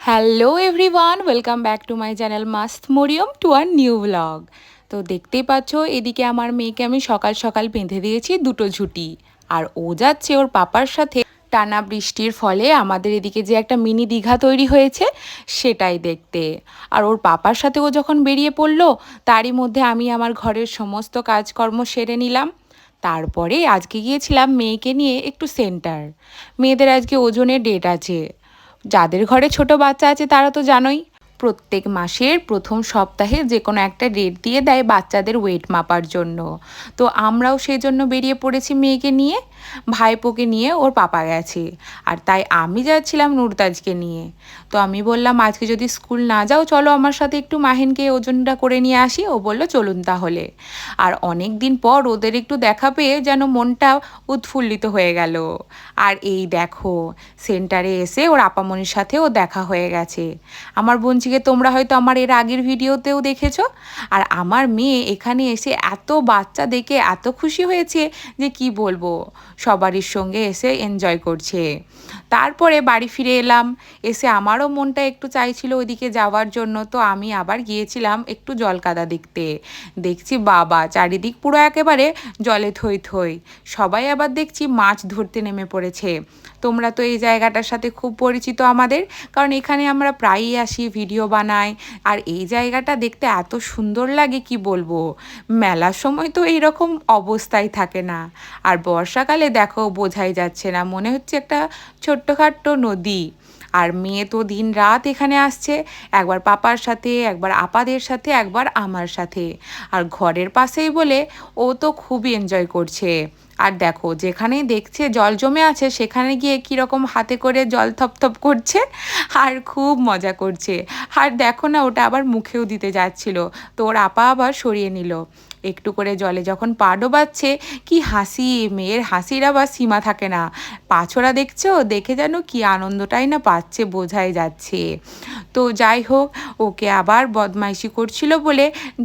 Hello everyone welcome back to my channel Mast Mariyam to our new vlog তো দেখতেই পাচ্ছ, এদিকে আমার মেয়েকে আমি সকাল সকাল বেঁধে দিয়েছি দুটো ঝুটি। আর ও যাচ্ছে ওর পাপার সাথে। টানা বৃষ্টির ফলে আমাদের এদিকে যে একটা মিনি দীঘা তৈরি হয়েছে, সেটাই দেখতে। আর ওর পাপার সাথে ও যখন বেরিয়ে পড়ল, তারই মধ্যে আমি আমার ঘরের সমস্ত কাজকর্ম সেরে নিলাম। তারপরে আজকে গিয়েছিলাম মেয়েকে নিয়ে একটু সেন্টার। মেয়েদের আজকে ওজনের ডেট আছে। যাদের ঘরে ছোট বাচ্চা আছে তারা তো জানোই। প্রত্যেক মাসের প্রথম সপ্তাহে যে কোনো একটা ডেট দিয়ে দেয় বাচ্চাদের ওয়েট মাপার জন্য। তো আমরাও সেই জন্য বেরিয়ে পড়েছি মেয়েকে নিয়ে, ভাইপোকে নিয়ে, ওর পাপা গেছে। আর তাই আমি যাচ্ছিলাম নুরতাজকে নিয়ে। তো আমি বললাম, আজকে যদি স্কুল না যাও, চলো আমার সাথে একটু মাহিনকে ওজনটা করে নিয়ে আসি। ও বলল, চলুন তাহলে। আর অনেক দিন পর ওদের একটু দেখা পেয়ে যেন মনটা উৎফুল্লিত হয়ে গেল। আর এই দেখো সেন্টারে এসে ওর আপামনির সাথে ও দেখা হয়ে গেছে। আমার বোনচিকে তোমরা হয়তো আমার এর আগের ভিডিওতেও দেখেছ। আর আমার মেয়ে এখানে এসে এত বাচ্চা দেখে এত খুশি হয়েছে যে কি বলব সবারই সঙ্গে এসে এনজয় করছে। তারপরে বাড়ি ফিরে এলাম, এসে আমারও মনটা একটু চাইছিল ওইদিকে যাওয়ার জন্য, তো আমি আবার গিয়েছিলাম একটু জলকাদা দেখতে। দেখছি বাবা, চারিদিক পুরো একেবারে জলে থই থই। সবাই আবার দেখছি মাছ ধরতে নেমে পড়েছে। তোমরা তো এই জায়গাটার সাথে খুব পরিচিত আমাদের, কারণ এখানে আমরা প্রায়ই আসি, ভিডিও বানাই। আর এই জায়গাটা দেখতে এত সুন্দর লাগে, কি বলব? মেলার সময় তো এইরকম অবস্থায় থাকে না। আর বর্ষাকালে দেখো, বোঝাই যাচ্ছে না, মনে হচ্ছে একটা ছোট্টখাট্ট নদী। আর মেয়ে তো দিন রাত এখানে আসছে, একবার পাপার সাথে, একবার আপাদের সাথে, একবার আমার সাথে। আর ঘরের পাশেই বলে, ও তো খুবই এনজয় করছে। আর দেখো, যেখানেই দেখছে জল জমে আছে, সেখানে গিয়ে কীরকম হাতে করে জল থপথপ করছে আর খুব মজা করছে। আর দেখো না, ওটা আবার মুখেও দিতে যাচ্ছিল। তো ওর আপা আবার সরিয়ে নিল। একটু করে জলে যখন পা ডোবাচ্ছে, কি হাসি, মেয়ের হাসির আবার সীমা থাকে না। পাছরা দেখছ, দেখে যেন কি আনন্দটাই না পাচ্ছে, বোঝাই যাচ্ছে। তো যাই হোক, ওকে আবার বদমাইশি করছিল বলে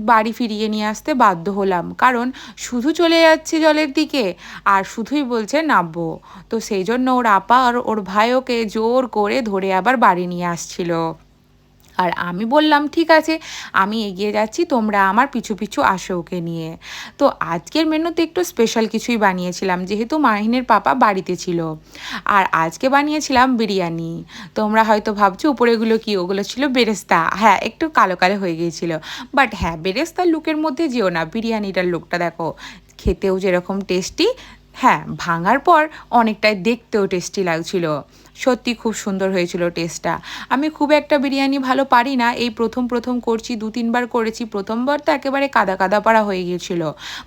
বাড়ি ফিরিয়ে নিয়ে আসতে বাধ্য হলাম। কারণ শুধু চলে যাচ্ছে জলের দিকে আর শুধুই বলছে নামবো তো সেই জন্য ওর আপা আর ওর ভাই ওকে জোর করে ধরে আবার বাড়ি নিয়ে আসছিল। আর আমি বললাম, ঠিক আছে, আমি এগিয়ে যাচ্ছি, তোমরা আমার পিছু পিছু আসো ওকে নিয়ে। তো আজকের মেনুতে একটু স্পেশাল কিছুই বানিয়েছিলাম, যেহেতু মাহিনের পাপা বাড়িতে ছিল। আর আজকে বানিয়েছিলাম বিরিয়ানি। তোমরা হয়তো ভাবছ উপরেগুলো কি? ওগুলো ছিল বেরেস্তা। হ্যাঁ একটু কালো কালো হয়ে গিয়েছিল। বাট হ্যাঁ বেরেস্তার লুকের মধ্যে যেও না, বিরিয়ানিটার লুকটা দেখো। খেতেও যেরকম টেস্টি হ্যাঁ ভাঙার পর অনেকটাই দেখতেও টেস্টি লাগছিল। সত্যি খুব সুন্দর হয়েছিল টেস্টটা আমি খুব একটা বিরিয়ানি ভালো পারি না, এই প্রথম প্রথম করছি, দু তিনবার করেছি, প্রথমবার তো একেবারে কাদা কাদা পাড়া হয়ে গিয়েছিল।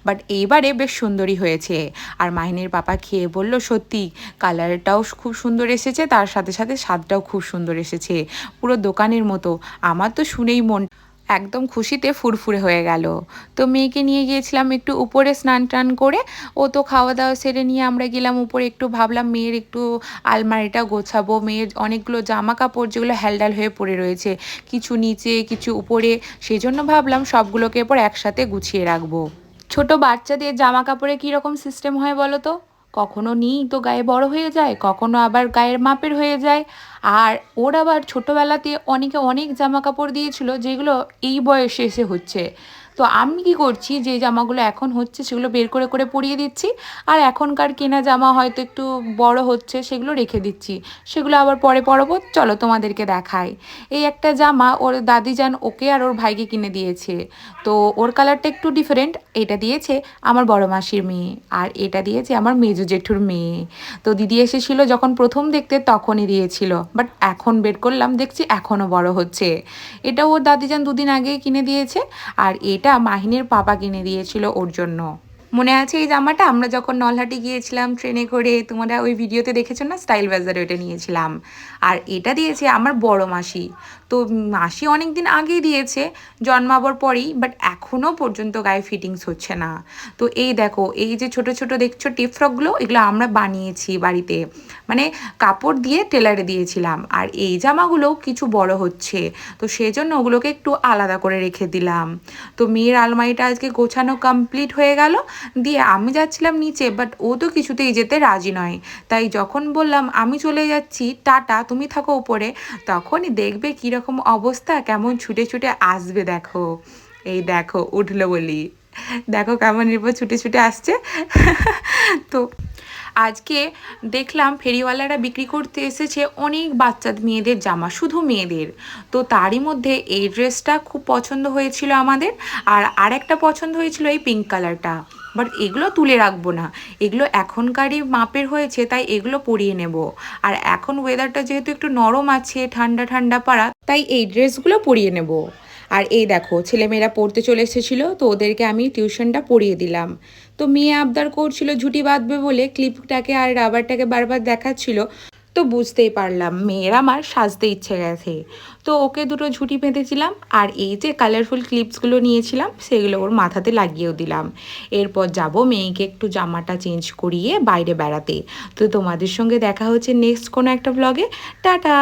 বাট এইবারে বেশ সুন্দরই হয়েছে। আর মাহিনের পাপা খেয়ে বলল, সত্যি কালারটাও খুব সুন্দর এসেছে, তার সাথে সাথে স্বাদটাও খুব সুন্দর এসেছে। পুরো দোকানের মতো। আমার তো শুনেই মন একদম খুশিতে ফুরফুরে হয়ে গেল। তো মেয়েকে নিয়ে গিয়েছিলাম একটু উপরে স্নান টান করে, ও তো খাওয়া দাওয়া সেরে নিয়ে আমরা গেলাম উপরে, একটু ভাবলাম মেয়ের একটু আলমারিটা গোছাবো, মেয়ের অনেকগুলো জামা কাপড় যেগুলো হ্যালডাল হয়ে পড়ে রয়েছে, কিছু নিচে, কিছু উপরে সেই জন্য ভাবলাম সবগুলোকে এরপর একসাথে গুছিয়ে রাখব। ছোট বাচ্চাদের জামা কাপড়ে কীরকম সিস্টেম হয় বলো তো? কখনো নিই তো গায়ে বড় হয়ে যায়, কখনো আবার গায়ের মাপের হয়ে যায়। আর ওর আবার ছোটোবেলাতে অনেকে অনেক জামা কাপড় দিয়েছিল, যেগুলো এই বয়সে এসে হচ্ছে। তো আমি কি করছি? যে জামাগুলো এখন হচ্ছে সেগুলো বের করে করে পরিয়ে দিচ্ছি। আর এখনকার কেনা জামা হয়তো একটু বড় হচ্ছে সেগুলো রেখে দিচ্ছি। সেগুলো আবার পরে পরবো। চলো তোমাদেরকে দেখাই। এই একটা জামা ওর দাদি যান ওকে আর ওর ভাইকে কিনে দিয়েছে। তো ওর কালারটা একটু ডিফারেন্ট এটা দিয়েছে আমার বড় মাসির মেয়ে। আর এটা দিয়েছে আমার মেজো জেঠুর মেয়ে। তো দিদি এসেছিল যখন প্রথম দেখতে তখনই দিয়েছিল। বাট এখন বের করলাম, দেখছি এখনও বড় হচ্ছে। এটা ওর দাদি দাদিজান দুদিন আগে কিনে দিয়েছে। আর এটা মাহিনের পাপা কিনে দিয়েছিল ওর জন্য। মনে আছে এই জামাটা? আমরা যখন নলহাটি গিয়েছিলাম ট্রেনে করে, তোমরা ওই ভিডিওতে দেখেছ না? স্টাইল বাজারে ওটা নিয়েছিলাম। আর এটা দিয়েছে আমার বড় মাসি। তো মাসি অনেক দিন আগেই দিয়েছে, জন্মাবার পরেই বাট এখনও পর্যন্ত গায়ে ফিটিংস হচ্ছে না। তো এই দেখো, এই যে ছোট ছোট দেখছ টিপ ফ্রকগুলো এগুলো আমরা বানিয়েছি বাড়িতে। মানে কাপড় দিয়ে টেলারে দিয়েছিলাম। আর এই জামাগুলোও কিছু বড় হচ্ছে। তো সেই জন্য ওগুলোকে একটু আলাদা করে রেখে দিলাম। তো মেয়ের আলমারিটা আজকে গোছানো কমপ্লিট হয়ে গেল। দিয়ে আমি যাচ্ছিলাম নিচে বাট ও তো কিছুতেই যেতে রাজি নয়। তাই যখন বললাম, আমি চলে যাচ্ছি, টাটা, তুমি থাকো উপরে তখনই দেখবে কীরকম অবস্থা, কেমন ছুটে ছুটে আসবে দেখো। এই দেখো, উঠল বলি। দেখো কেমন এরপর ছুটে ছুটে আসছে। তো আজকে দেখলাম ফেরিওয়ালারা বিক্রি করতে এসেছে অনেক বাচ্চা মেয়েদের জামা, শুধু মেয়েদের। তো তারই মধ্যে এই ড্রেসটা খুব পছন্দ হয়েছিল আমাদের। আর আরেকটা পছন্দ হয়েছিল এই পিঙ্ক কালারটা বাট এগুলো তুলে রাখব না। এগুলো এখনকারই মাপের হয়েছে, তাই এগুলো পরিয়ে নেব। আর এখন ওয়েদারটা যেহেতু একটু নরম আছে, ঠান্ডা ঠান্ডা পাড়া, তাই এই ড্রেসগুলো পরিয়ে নেব। আর এই দেখো, ছেলেমেয়েরা পড়তে চলে এসেছিল, তো ওদেরকে আমি টিউশনটা পড়িয়ে দিলাম। তো মেয়ে আবদার করছিল, ঝুটি বাঁধবে বলে ক্লিপটাকে আর রাবারটাকে বারবার দেখাচ্ছিল, তো বুঝতেই পারলাম, মেয়ের আমার সাজতে ইচ্ছে গেছে। তো ওকে দুটো ঝুটি বেঁধেছিলাম, আর এই যে কালারফুল ক্লিপসগুলো নিয়েছিলাম, সেগুলো ওর মাথাতে লাগিয়েও দিলাম। এরপর যাব মেয়েকে একটু জামাটা চেঞ্জ করিয়ে বাইরে বেড়াতে। তো তোমাদের সঙ্গে দেখা হচ্ছে নেক্সট কোনো একটা ব্লগে টাটা!